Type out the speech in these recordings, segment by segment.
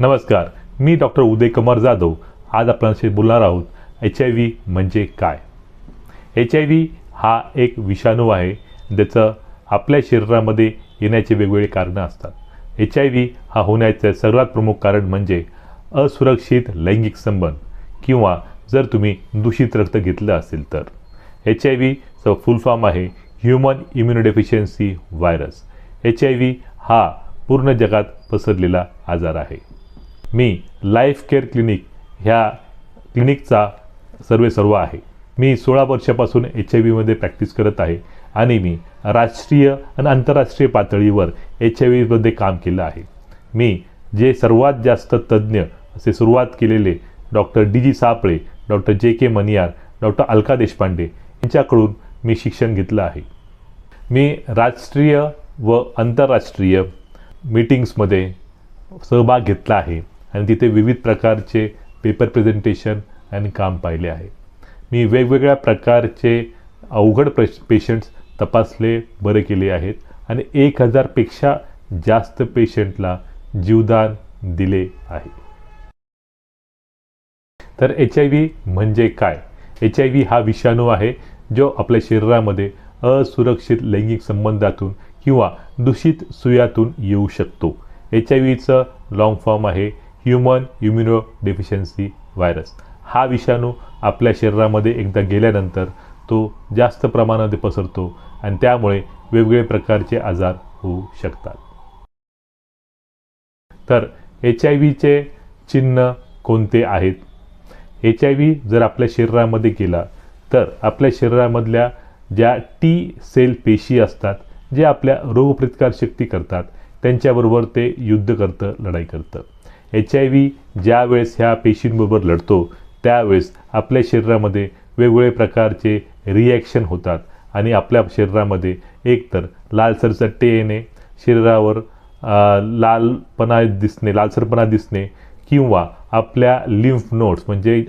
नमस्कार मी डॉक्टर उदय कुमार जाधव. आज आपल्याशी बोलणार आहोत एच आय व्ही म्हणजे काय? एच आय व्ही हा एक विषाणू आहे ज्याचं आपल्या शरीरामध्ये येण्याचे वेगवेगळे कारणं असतात. एच आय व्ही हा होण्याचं सर्वात प्रमुख कारण म्हणजे असुरक्षित लैंगिक संबंध किंवा जर तुम्ही दूषित रक्त घेतलं असेल तर. एच आय व्हीचं फुल फॉर्म आहे human immunodeficiency virus. H I V हा पूर्ण जगात पसरलेला आजार आहे. मी लाईफ केअर क्लिनिक ह्या क्लिनिकचा सर्वे सर्व आहे. मी सोळा वर्षापासून एच आय व्हीमध्ये प्रॅक्टिस करत आहे आणि मी राष्ट्रीय आणि आंतरराष्ट्रीय पातळीवर एच आय व्हीमध्ये काम केलं आहे. मी जे सर्वात जास्त तज्ज्ञ असे सुरुवात केलेले doctor D G Saple doctor J K Maniyar doctor Alka Deshpande यांच्याकडून मी शिक्षण घेतलं आहे. मी राष्ट्रीय व आंतरराष्ट्रीय मीटिंग्समध्ये सहभाग घेतला आहे. आणि तिथे विविध प्रकारचे पेपर प्रेझेंटेशन आणि काम पाहिले आहे. मी वेगवेगळ्या प्रकारचे अवघड प्रश पेशंट्स तपासले बरे केले आहेत आणि एक हजारपेक्षा जास्त पेशंटला जीवदान दिले आहे. तर एच आय व्ही म्हणजे काय? एच आय व्ही हा विषाणू आहे जो आपल्या शरीरामध्ये असुरक्षित लैंगिक संबंधातून किंवा दूषित सुयातून येऊ शकतो. एच आय व्हीचं लॉंग फॉर्म आहे. ह्युमन इम्युनो डेफिशियन्सी व्हायरस हा विषाणू आपल्या शरीरामध्ये एकदा गेल्यानंतर तो जास्त प्रमाणामध्ये पसरतो आणि त्यामुळे वेगवेगळे प्रकारचे आजार होऊ शकतात. तर एच आय व्हीचे चिन्ह कोणते आहेत? एच आय व्ही जर आपल्या शरीरामध्ये गेला तर आपल्या शरीरामधल्या ज्या टी सेल पेशी असतात जे आपल्या रोगप्रतिकार शक्ती करतात त्यांच्याबरोबर ते युद्ध करतं लढाई करतं. एच आय व्ही ज्या वेळेस ह्या पेशींबरोबर लढतो त्यावेळेस आपल्या शरीरामध्ये वेगवेगळे प्रकारचे रिॲक्शन होतात. आणि आपल्या शरीरामध्ये एकतर लालसर चट्टे येणे शरीरावर लालपणा दिसणे लालसरपणा दिसणे किंवा आपल्या लिम्फ नोट्स म्हणजे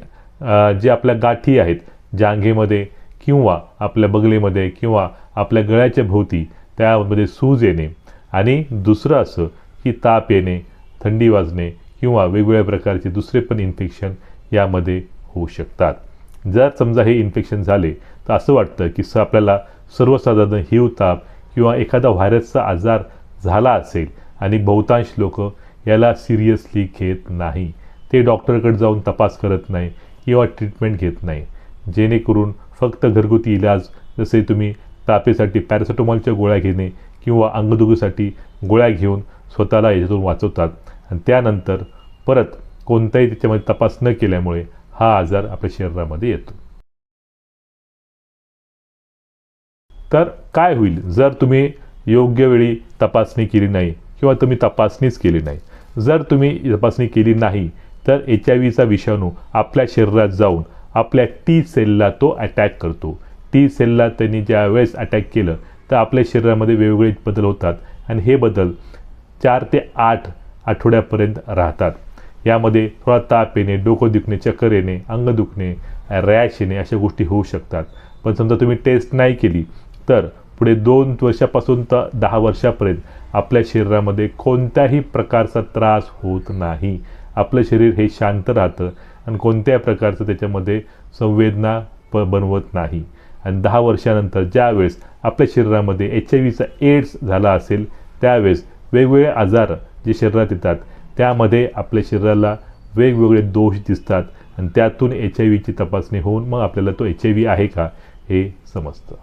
जे आपल्या गाठी आहेत जांघेमध्ये किंवा आपल्या बगलेमध्ये किंवा आपल्या गळ्याच्या भोवती त्यामध्ये सूज येणे. आणि दुसरं असं की ताप येणे थंडी वाजणे किंवा वेगवेगळ्या प्रकारचे दुसरे पण इन्फेक्शन यामध्ये होऊ शकतात. जर समजा हे इन्फेक्शन झाले तर असं वाटतं की स आपल्याला सर्वसाधारण हिव ताप किंवा एखादा व्हायरसचा आजार झाला असेल आणि बहुतांश लोक याला सिरियसली घेत नाही. ते डॉक्टरकडे जाऊन तपास करत नाही किंवा ट्रीटमेंट घेत नाही. जेणेकरून फक्त घरगुती इलाज जसे तुम्ही तापेसाठी पॅरासिटोमॉलच्या गोळ्या घेणे किंवा अंगदुखीसाठी गोळ्या घेऊन स्वतःला याच्यातून वाचवतात. आणि त्यानंतर परत कोणताही त्याच्यामध्ये तपास न केल्यामुळे हा आजार आपल्या शरीरामध्ये येतो. तर काय होईल? जर तुम्ही योग्य वेळी तपासणी केली नाही किंवा तुम्ही तपासणीच केली नाही जर तुम्ही तपासणी केली नाही तर एच आय व्हीचा विषाणू आपल्या शरीरात जाऊन आपल्या टी सेलला तो अटॅक करतो. टी सेलला त्यांनी ज्या वेळेस अटॅक केलं तर आपल्या शरीरामध्ये वेगवेगळे बदल होतात. आणि हे बदल चार ते आठ आठवड्यापर्यंत राहतात. यामध्ये थोडा ताप येणे डोकं दुखणे चक्कर येणे अंग दुखणे रॅश येणे अशा गोष्टी होऊ शकतात. पण समजा तुम्ही टेस्ट नाही केली तर पुढे दोन वर्षापासून तर दहा वर्षापर्यंत आपल्या शरीरामध्ये कोणत्याही प्रकारचा त्रास होत नाही. आपलं शरीर हे शांत राहतं आणि कोणत्याही प्रकारचं त्याच्यामध्ये संवेदना प बनवत नाही. आणि दहा वर्षानंतर ज्यावेळेस आपल्या शरीरामध्ये एच आय व्हीचा एड्स झाला असेल त्यावेळेस वेगवेगळे आजार जे शरीरात येतात त्यामध्ये आपल्या शरीराला वेगवेगळे दोष दिसतात आणि त्यातून एच आय व्हीची तपासणी होऊन मग आपल्याला तो एच आय व्ही आहे का हे समजतं.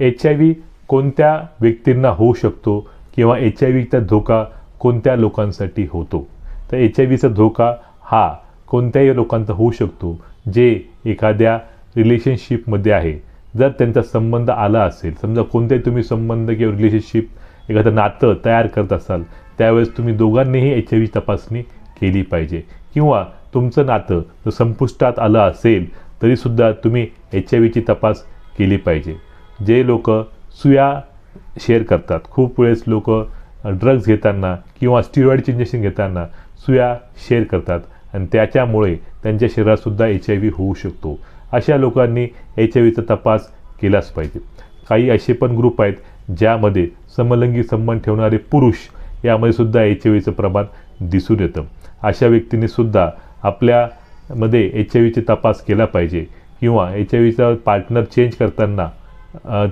एच आय व्ही कोणत्या व्यक्तींना होऊ शकतो किंवा एच आय व्हीचा धोका कोणत्या लोकांसाठी होतो? तर एच आय व्हीचा धोका हा कोणत्याही लोकांचा होऊ शकतो जे एखाद्या रिलेशनशिपमध्ये आहे. जर त्यांचा संबंध आला असेल समजा कोणताही तुम्ही संबंध किंवा रिलेशनशिप एखादं नातं तयार करत असाल त्यावेळेस तुम्ही दोघांनीही एच आय व्ही तपासणी केली पाहिजे. किंवा तुमचं नातं जर संपुष्टात आलं असेल तरीसुद्धा तुम्ही एच आय व्हीची तपास केली पाहिजे. जे लोक सुया शेअर करतात खूप वेळेस लोक ड्रग्ज घेताना किंवा स्टिरॉइडचे इंजेक्शन घेताना सुया शेअर करतात. आणि त्याच्यामुळे त्यांच्या शरीरातसुद्धा एच आय व्ही होऊ शकतो. अशा लोकांनी एच आय व्हीचा तपास केलाच पाहिजे. काही असे पण ग्रुप आहेत ज्यामध्ये समलिंगी संबंध ठेवणारे पुरुष यामध्ये सुद्धा एच आय व्हीचं प्रमाण दिसून येतं. अशा व्यक्तींनी सुद्धा आपल्यामध्ये एच आय व्हीचे तपास केला पाहिजे किंवा एच आय व्हीचा पार्टनर चेंज करताना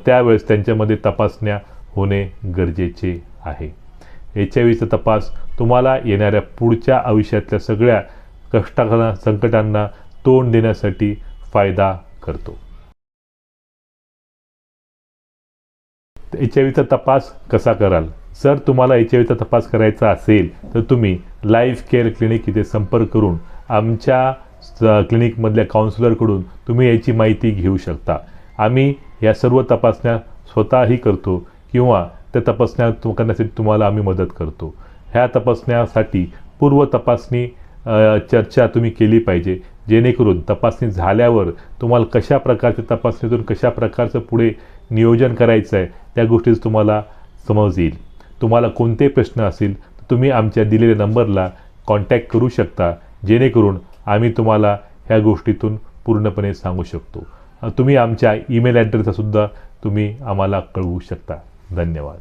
त्यावेळेस त्यांच्यामध्ये तपासण्या होणे गरजेचे आहे. एच आय व्हीचा तपास तुम्हाला येणाऱ्या पुढच्या आयुष्यातल्या सगळ्या कष्टांना संकटांना तोंड देण्यासाठी फायदा करतो. एच आय व्हीचा तपास कसा कराल? जर तुम्हाला एच आय व्हीचा तपास करायचा असेल तर तुम्ही लाईफ केअर क्लिनिक इथे संपर्क करून आमच्या क्लिनिकमधल्या काउन्सिलरकडून तुम्ही याची माहिती घेऊ शकता. आम्ही या सर्व तपासण्या स्वतःही करतो किंवा त्या तपासण्या तु- करण्यासाठी तुम्हाला आम्ही मदत करतो. ह्या तपासण्यासाठी पूर्व तपासणी चर्चा तुम्ही केली पाहिजे. जेणेकरून तपासणी झाल्यावर तुम्हाला कशा प्रकारच्या तपासणीतून कशा प्रकारचं पुढे नियोजन करायचं आहे त्या गोष्टीच तुम्हाला समज येईल तुम्हाला कोणते प्रश्न असेल तर तुम्ही आमच्या दिलेल्या नंबरला कॉन्टॅक्ट करू शकता जेणेकरून आम्ही तुम्हाला ह्या गोष्टीतून पूर्णपणे सांगू शकतो. तुम्ही आमच्या ईमेल ॲड्रेसचासुद्धा तुम्ही आम्हाला कळवू शकता. धन्यवाद.